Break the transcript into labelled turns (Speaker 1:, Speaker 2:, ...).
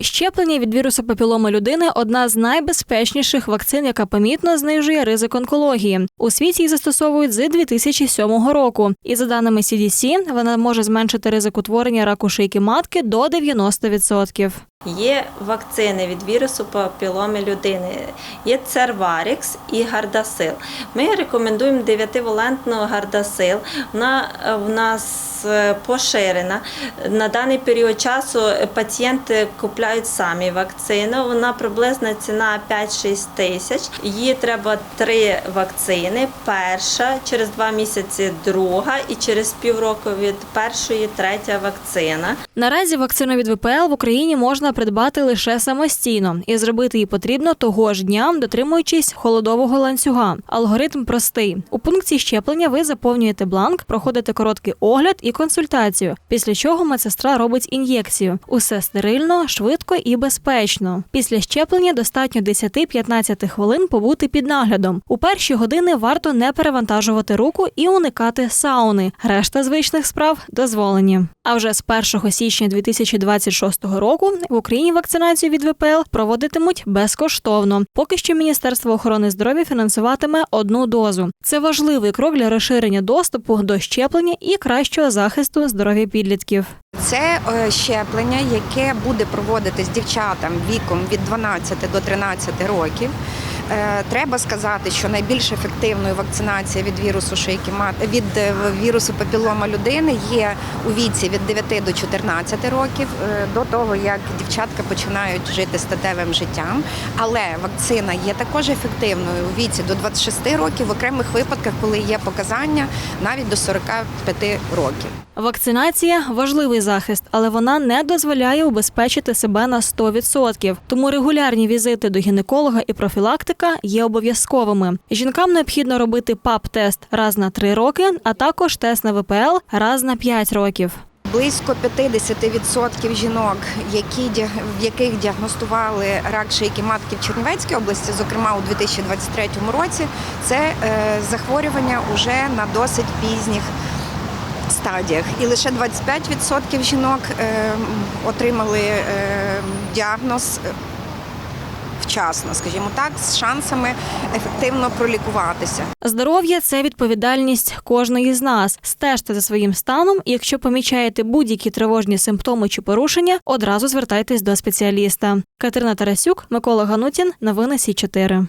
Speaker 1: Щеплення від вірусу папіломи людини одна з найбезпечніших вакцин, яка помітно знижує ризик онкології. У світі її застосовують з 2007 року. І за даними CDC, вона може зменшити ризик утворення раку шийки матки до 90%.
Speaker 2: Є вакцини від вірусу папіломи людини. Є Церварікс і Гардасил. Ми рекомендуємо 9-валентну Гардасил. Вона е, в нас е, поширена. На даний період часу пацієнти купляють самі вакцину. Вона приблизна ціна 5-6 тисяч. Її треба три вакцини. Перша, через два місяці друга і через півроку від першої третя вакцина.
Speaker 1: Наразі вакцину від ВПЛ в Україні можна придбати лише самостійно, і зробити її потрібно того ж дня, дотримуючись холодового ланцюга. Алгоритм простий. У пункті щеплення ви заповнюєте бланк, проходите короткий огляд і консультацію. Після чого медсестра робить ін'єкцію. Усе стерильно, швидко і безпечно. Після щеплення достатньо 10-15 хвилин побути під наглядом. У перші години варто не перевантажувати руку і уникати сауни. Решта звичних справ дозволені. А вже з 1 січня 2026 року в вакцинацію від ВПЛ проводитимуть безкоштовно. Поки що Міністерство охорони здоров'я фінансуватиме одну дозу. Це важливий крок для розширення доступу до щеплення і кращого захисту здоров'я підлітків.
Speaker 3: Це е, щеплення, яке буде проводитись дівчатам віком від 12 до 13 років. Е, Треба сказати, що найбільш ефективною вакцинація від вірусу шийки від е, вірусу папілома людини є у віці від 9 до 14 років, е, до того як дівчатка починають жити статевим життям. Але вакцина є також ефективною у віці до 26 років, в окремих випадках, коли є показання навіть до 45 років.
Speaker 1: Вакцинація важливий захист, але вона не дозволяє убезпечити себе на 100%. Тому регулярні візити до гінеколога і профілактика є обов'язковими. Жінкам необхідно робити ПАП-тест раз на 3 роки, а також тест на ВПЛ раз на 5 років.
Speaker 3: Близько 50% жінок, які в яких діагностували рак шийки матки в Чернівецькій області, зокрема у 2023 році, це е, захворювання вже на досить пізніх стадіях. І лише 25% жінок е, отримали е, діагноз. Вчасно, скажімо так, з шансами ефективно пролікуватися.
Speaker 1: Здоров'я це відповідальність кожної з нас. Стежте за своїм станом, якщо помічаєте будь-які тривожні симптоми чи порушення, одразу звертайтесь до спеціаліста. Катерина Тарасюк, Микола Ганутін, новини Сі 4